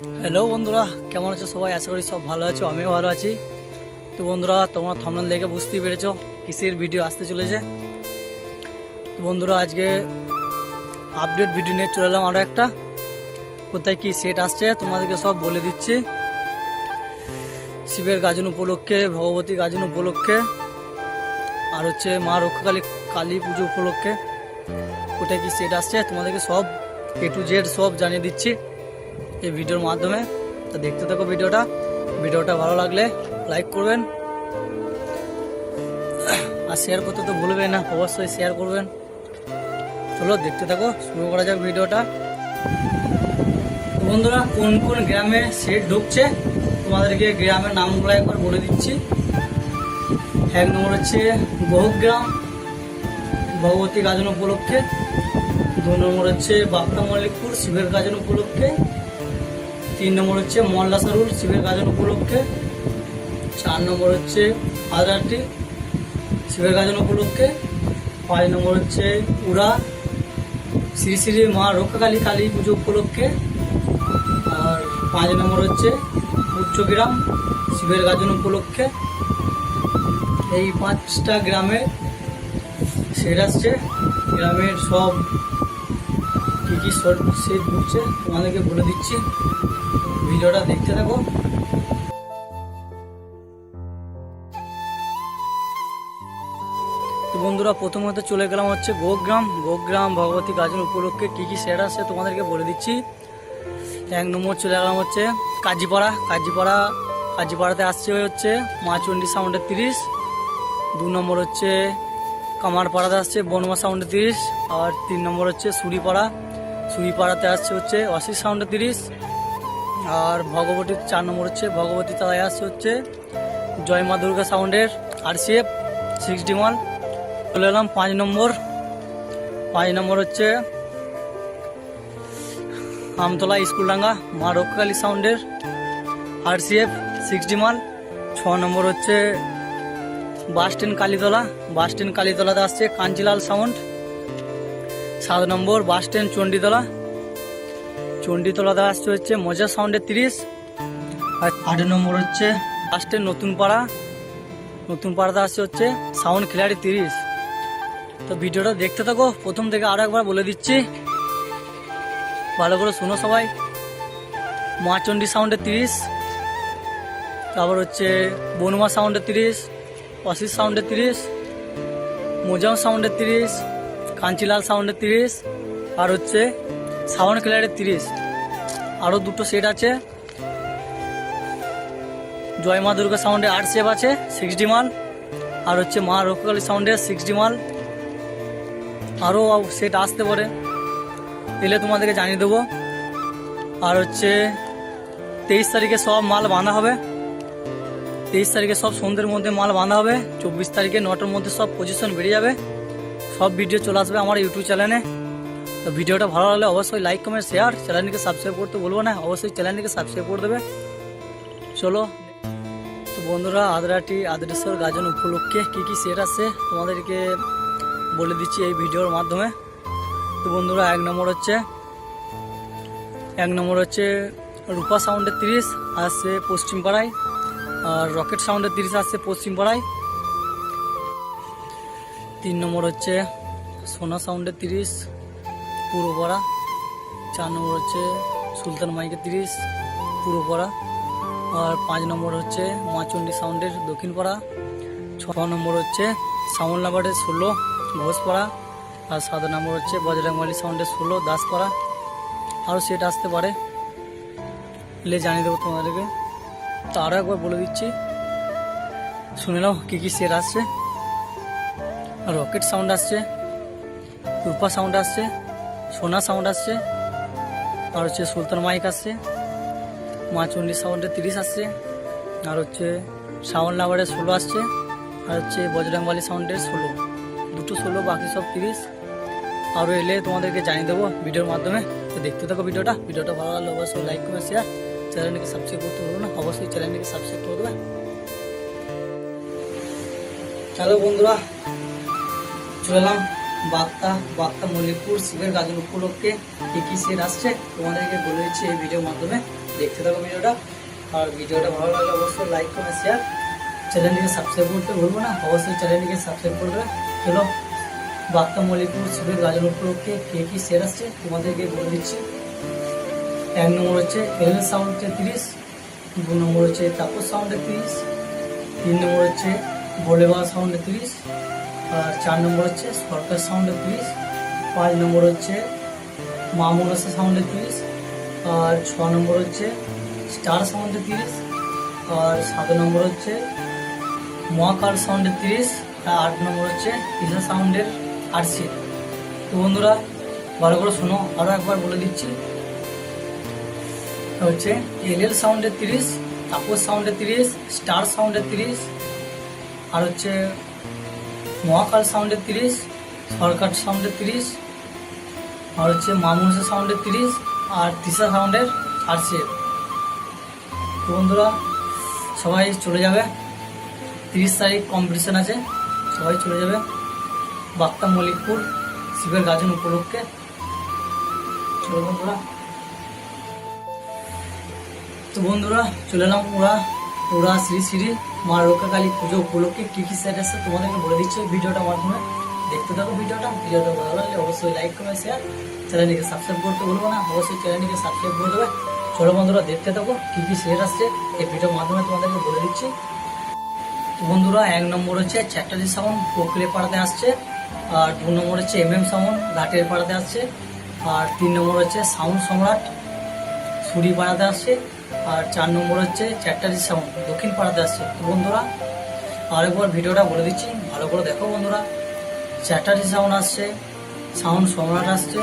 Hello বন্ধুরা। কেমন আছো সবাই? আশা করি সব ভালো আছো, আমিও ভালো আছি। তো বন্ধুরা, তোমরা থামনাল দেখে বুঝতেই পেরেছ কিসের ভিডিও আসতে চলেছে। তো বন্ধুরা, আজকে আপডেট ভিডিও নিয়ে চলে এলাম আরও একটা। কোথায় কি সেট আসছে, তোমাদেরকে সব বলে দিচ্ছি। শিবের গাজন উপলক্ষে, ভগবতী গাজন উপলক্ষে, আর হচ্ছে মা রক্ষাকালী কালী পুজো উপলক্ষে কোথায় কি সেট আসছে, তোমাদেরকে সব এ টু জেড সব জানিয়ে দিচ্ছি। এই ভিডিওর মাধ্যমে। তো দেখতে থাকো ভিডিওটা। ভিডিওটা ভালো লাগলে লাইক করবেন। আর শেয়ার করতে তো ভুলবেন না, অবশ্যই শেয়ার করবেন। চলো দেখতে থাকো, শুরু করা যাক ভিডিওটা। বন্ধুরা, কোন কোন গ্রামে সেট ঢুকছে? তোমাদেরকে গ্রামের নামগুলো একবার বলে দিচ্ছি। এক নম্বর হচ্ছে বহুগ্রাম, ভগবতী গাজন উপলক্ষে। দু নম্বর হচ্ছে বাপ্তা মল্লিকপুর, শিবের গাজন উপলক্ষে। তিন নম্বর হচ্ছে মল্লা মল্লাসারুল শিবের গাজন উপলক্ষে। চার নম্বর হচ্ছে আদারটি শিবের গাজন উপলক্ষে। পাঁচ নম্বর হচ্ছে উড়া। শ্রী শ্রী মা রক্ষাকালী কালী পুজো উপলক্ষে। আর পাঁচ নম্বর হচ্ছে উচ্চগ্রাম শিবের গাজন উপলক্ষে। এই পাঁচটা গ্রামে আসছে। গ্রামের সব কী কী সেট ঢুকছে, তোমাদেরকে বলে দিচ্ছি, ভিডিওটা দেখতে থাকো। বন্ধুরা, প্রথমত চলে গেলাম হচ্ছে গোগ্রাম। গোগ্রাম ভগবতী গাজন উপলক্ষে কী কী সেট আছে তোমাদেরকে বলে দিচ্ছি। এক নম্বর চলে গেলাম হচ্ছে কাজীপাড়া। কাজীপাড়া, কাজীপাড়াতে আসছে হচ্ছে মা চণ্ডী সাউন্ডের তিরিশ। দু নম্বর হচ্ছে কামারপাড়াতে আসছে বনমা সাউন্ডে তিরিশ। আর তিন নম্বর হচ্ছে সুরিপাড়া সুরিপাড়াতে আসছে হচ্ছে অশিস সাউন্ডে তিরিশ। আর ভগবতীর চার নম্বর হচ্ছে ভগবতী তালায় আসছে হচ্ছে জয় মা দুর্গা সাউন্ডের আরসিএফ সিক্স ডিমাল চলে এলাম পাঁচ নম্বর। পাঁচ নম্বর হচ্ছে আমতলা স্কুলডাঙ্গা মা রক্ষাকালী সাউন্ডের আরসিএফ সিক্স ডিমাল ছ নম্বর হচ্ছে bus stand Kalitala. Bus stand কালীতলাতে আসছে কাঞ্চিলাল সাউন্ড। সাত নম্বর বাস স্ট্যান্ড চণ্ডীতলা। চণ্ডীতলাতে আসছে হচ্ছে মজা সাউন্ডের তিরিশ। আর আট নম্বর হচ্ছে বাস স্ট্যান্ড নতুন পাড়া নতুন পাড়াতে আসছে হচ্ছে সাউন্ড খিলাড়ি তিরিশ। তো ভিডিওটা দেখতে থাকো। প্রথম থেকে আরও একবার বলে দিচ্ছি। ভালো করে শুনো সবাই। মা চণ্ডী সাউন্ডের তিরিশ। তারপর হচ্ছে বনুমা সাউন্ডের তিরিশ। অসিস সাউন্ডের তিরিশ। মোজাম সাউন্ডের তিরিশ। কাঞ্চিলাল সাউন্ডের তিরিশ, আর হচ্ছে সাউন্ড ক্লিয়ারের তিরিশ। আরও দুটো সেট আছে। জয় মা দুর্গা সাউন্ডে আট সেভ আছে সিক্সটি মাল আর হচ্ছে মা রক্ষকালী সাউন্ডের সিক্সটি মাল আরও সেট আসতে পারে। এলে তোমাদেরকে জানিয়ে দেবো। আর হচ্ছে তেইশ তারিখে সব মাল বাঁধা হবে। তেইশ তারিখে সব সন্ধ্যের মধ্যে মাল বাঁধা হবে। চব্বিশ তারিখে নটার মধ্যে সব পজিশন বেরিয়ে যাবে। সব ভিডিও চলে আসবে আমার ইউটিউব চ্যানেলে তো ভিডিওটা ভালো লাগলে অবশ্যই লাইক কমেন্ট শেয়ার চ্যানেলটিকে সাবস্ক্রাইব করতে বলব না, অবশ্যই চ্যানেলটিকে সাবস্ক্রাইব করে দেবে। চলো, তো বন্ধুরা, আদ্রাটি, আদ্রেশ্বর গাজন উপলক্ষে কী কী সেট আছে তোমাদেরকে বলে দিচ্ছি এই ভিডিওর মাধ্যমে। তো বন্ধুরা, এক নম্বর হচ্ছে, এক নম্বর হচ্ছে রূপা সাউন্ডের তিরিশ, আসছে পশ্চিমপাড়ায়। আর রকেট সাউন্ডের তিরিশ, আসছে পশ্চিমপাড়ায়। তিন নম্বর হচ্ছে সোনা সাউন্ডের তিরিশ পুরোপাড়া চার নম্বর হচ্ছে সুলতান মাইকের তিরিশ পুরোপাড়া আর পাঁচ নম্বর হচ্ছে মাচন্ডী সাউন্ডের দক্ষিণপাড়া ছ নম্বর হচ্ছে সাউন্ডলাবাড়ের ষোলো ঘোষপাড়া আর সাত নম্বর হচ্ছে বজরাংবালি সাউন্ডের ষোলো দাসপাড়া আরও সেট আসতে পারে। এলে জানিয়ে দেবো তোমাদেরকে। তো আরও একবার বলে দিচ্ছি। শুনে নাও কী কী সেট আসছে। রকেট সাউন্ড আসছে, রূপা সাউন্ড আসছে, সোনা সাউন্ড আসছে, আর হচ্ছে সুলতান মাইক আসছে, মা চণ্ডী সাউন্ডের তিরিশ আসছে, আর হচ্ছে সাউন্ড লাভারের ষোলো আসছে, আর হচ্ছে বজরংবালি সাউন্ডের ষোলো, দুটো ষোলো, বাকি সব তিরিশ। আরও এলে তোমাদেরকে জানিয়ে দেবো ভিডিওর মাধ্যমে। তো দেখতে থাকো ভিডিওটা ভিডিওটা ভালো লাগলে অবশ্যই লাইক করে শেয়ার চ্যানেলটিকে সাবস্ক্রাইব করতে বলব না, অবশ্যই চ্যানেলটিকে সাবস্ক্রাইব করে দেবে। হ্যালো বন্ধুরা চলে এলাম বার্তা বার্তা মল্লিকপুর, শিবের গাজন উপলক্ষে কি কি সেট আসছে। তোমাদেরকে বলে দিচ্ছি এই ভিডিওর মাধ্যমে দেখতে থাকো ভিডিওটা। আর ভিডিওটা ভালো লাগলে অবশ্যই লাইক করে শেয়ার চ্যানেলটিকে সাবস্ক্রাইব করতে ভুলবো না। অবশ্যই চ্যানেলটিকে সাবস্ক্রাইব করবে চলো বার্তা মল্লিকপুর, শিবের গাজন উপলক্ষে কে কি সেট আসছে। তোমাদেরকে বলে দিচ্ছি, এক নম্বর হচ্ছে এল সাউন্ড হচ্ছে তিরিশ, দু নম্বর হচ্ছে তাপস সাউন্ড তিরিশ, তিন নম্বর হচ্ছে বোলেবা সাউন্ড তিরিশ আর চার নম্বর হচ্ছে সরকার সাউন্ডে তিরিশ পাঁচ নম্বর হচ্ছে মা মনসা সাউন্ডে তিরিশ আর ছ নম্বর হচ্ছে স্টার সাউন্ডে তিরিশ আর সাত নম্বর হচ্ছে মহাকাল সাউন্ডের তিরিশ আর আট নম্বর হচ্ছে ইসা সাউন্ডের আটশি তো বন্ধুরা, ভালো করে শোনো আরও একবার বলে দিচ্ছি। হচ্ছে এল এল সাউন্ডের তিরিশ তাপস সাউন্ডের তিরিশ স্টার সাউন্ডের তিরিশ আর হচ্ছে মহাকাল সাউন্ডের তিরিশ, সরকার সাউন্ডের তিরিশ, আর হচ্ছে মামুনসা সাউন্ডের তিরিশ, আর তিসা সাউন্ডের আটশি তো বন্ধুরা, সবাই চলে যাবে। তিরিশ তারিখ কম্পিটিশান আছে, সবাই চলে যাবে। বাক্তা মল্লিকপুর, শিবের গাজন উপলক্ষে। চলো বন্ধুরা। তো বন্ধুরা, চলে এলাম ওরা ওরা শ্রী শ্রী মা রক্ষাকালী পুজো উপলক্ষে কী কী সেট আছে তোমাদেরকে বলে দিচ্ছি ভিডিওটার মাধ্যমে। দেখতে থাকো ভিডিওটা ভিডিওটা ভালো লাগলে অবশ্যই লাইক করবে শেয়ার চ্যানেলটিকে সাবস্ক্রাইব করতে বলব না, অবশ্যই চ্যানেলটিকে সাবস্ক্রাইব করে দেবে। চলো বন্ধুরা, দেখতে থাকো কী কী সেট আসছে। এই ভিডিওর মাধ্যমে তোমাদেরকে বলে দিচ্ছি। বন্ধুরা, এক নম্বর হচ্ছে চ্যাটার্জি সাউন্ড কোকলে পাড়াতে আসছে। আর দু নম্বর হচ্ছে এম এম সাউন্ড ঘাটের পাড়াতে আসছে। আর তিন নম্বর হচ্ছে সাউন্ড সম্রাট সুরি পাড়াতে আসছে। আর চার নম্বর হচ্ছে চ্যাটার্জি সাউন্ড, দক্ষিণ পাড়াতে আসছে তো বন্ধুরা, আরেকবার ভিডিওটা বলে দিচ্ছি, ভালো করে দেখো বন্ধুরা। চ্যাটার্জি সাউন্ড আসছে, সাউন্ড সম্রাট আসছে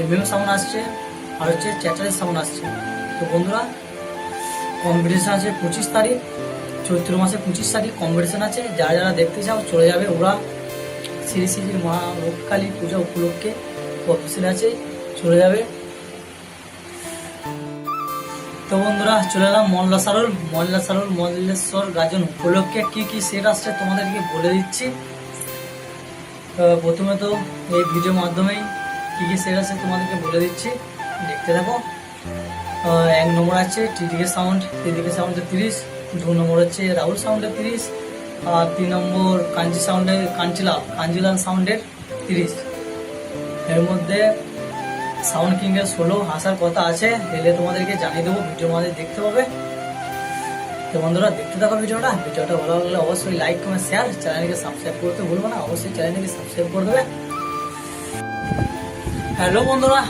এম এম সাউন্ড আসছে, আর হচ্ছে চ্যাটার্জি সাউন্ড আসছে। তো বন্ধুরা কম্পিটিশান আছে পঁচিশ তারিখ, চৈত্র মাসে পঁচিশ তারিখ কম্পিটিশান আছে। যারা যারা দেখতে চাও, চলে যাবে ওরা শ্রী শ্রী মা রূপকালী পূজা উপলক্ষে অফিসিয়াল আছে, চলে যাবে। তো বন্ধুরা, চলে এলাম মল্লা সারল। মল্লা সারল মল্লেশ্বর গাজন উপলক্ষে কি কি সেট আসছে তোমাদেরকে বলে দিচ্ছি। প্রথমে তো এই ভিডিওর মাধ্যমেই কি কি সেট আছে তোমাদেরকে বলে দিচ্ছি। দেখতে থাকো। এক নম্বর আছে টিডিকে সাউন্ড টিডিকে সাউন্ডে তিরিশ, দু নম্বর হচ্ছে রাহুল সাউন্ডের তিরিশ, আর তিন নম্বর কাঞ্চি সাউন্ডের কাঞ্চিলা কাঞ্জিলাল সাউন্ডের তিরিশ। এর মধ্যে সাউন্ড কিংয়ের ষোলো আসার কথা আছে, এলে তোমাদেরকে জানিয়ে দেবো ভিডিওর মাঝে দেখতে পাবে। তো বন্ধুরা, দেখতে থাকো ভিডিওটা ভিডিওটা ভালো লাগলে অবশ্যই লাইক কমেন্ট শেয়ার চ্যানেলকে সাবস্ক্রাইব করতে ভুলবো না, অবশ্যই চ্যানেলকে সাবস্ক্রাইব করে দেবে। হ্যালো বন্ধুরা,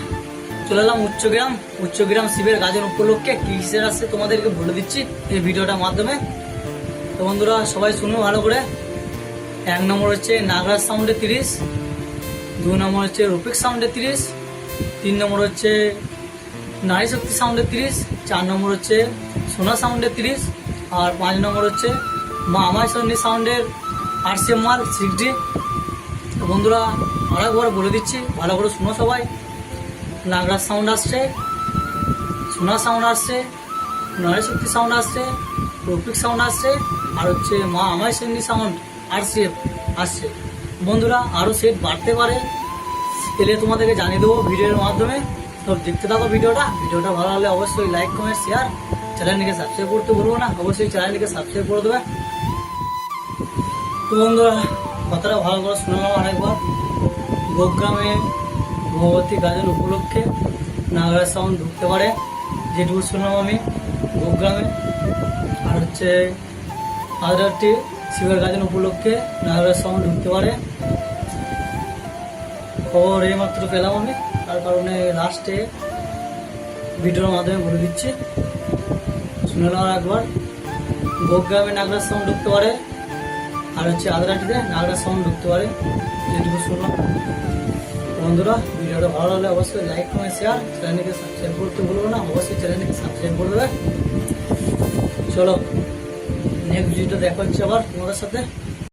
চলে এলাম উচ্চগ্রাম উচ্চগ্রাম শিবের গাজন উপলক্ষে কিসের আসছে তোমাদেরকে বলে দিচ্ছি এই ভিডিওটার মাধ্যমে। তো বন্ধুরা, সবাই শুনো ভালো করে। এক নম্বর হচ্ছে নাগরাজ সাউন্ডে তিরিশ, দু নম্বর হচ্ছে রুপিক সাউন্ডে তিরিশ তিন নম্বর হচ্ছে নারী শক্তি সাউন্ডে তিরিশ, চার নম্বর হচ্ছে সোনা সাউন্ডে তিরিশ, আর পাঁচ নম্বর হচ্ছে মা আমায় সন্নি সাউন্ডের আরসিএম মাল সিক্স ডি বন্ধুরা আরেকবার বলে দিচ্ছি, ভালো করে শোনো সবাই। নাগরাজ সাউন্ড আসছে, সোনা সাউন্ড আসছে, নারী শক্তি সাউন্ড আসছে রুপিক সাউন্ড আসছে, আর হচ্ছে মা আমায় সন্নি সাউন্ড আরসিএফ আসছে। বন্ধুরা আরও সেট বাড়তে পারে। এলে তোমাদেরকে জানিয়ে দেবো ভিডিওর মাধ্যমে। তো দেখতে থাকো ভিডিওটা। ভিডিওটা ভালো লাগলে অবশ্যই লাইক কমেন্ট শেয়ার চ্যানেলটিকে সাবস্ক্রাইব করতে ভুলবো না। অবশ্যই চ্যানেলটিকে সাবস্ক্রাইব করে দেবে। তো বন্ধুরা, কথাটা ভালো করে শুনলাম আরেকবার। গোগ্রামে ভগবতী গাজন উপলক্ষে নাগরাজ সাউন্ড ঢুকতে পারে। যেটুকু শুনলাম আমি, গোগ্রামে। আর হচ্ছে একটি শিবের গাজন উপলক্ষে নাগরাজ সাউন্ড ঢুকতে পারে। খবর এইমাত্র পেলাম আমি। তার কারণে লাস্টে ভিডিওর মাধ্যমে বলে দিচ্ছি। শুনে নাও একবার। গোগ্রামে নাগরাজ সাউন্ড ঢুকতে পারে। আর হচ্ছে আদ্রাটিতে নাগরাজ সাউন্ড ঢুকতে পারে। যেটুকু শুনলাম। বন্ধুরা, ভিডিওটা ভালো লাগলে অবশ্যই লাইক কমেন্ট শেয়ার চ্যানেলকে সাবস্ক্রাইব করতে ভুলবো না। অবশ্যই চ্যানেলকে সাবস্ক্রাইব করে দেবে। চলো নেক্সট ভিডিও দেখা হচ্ছে আবার তোমাদের সাথে।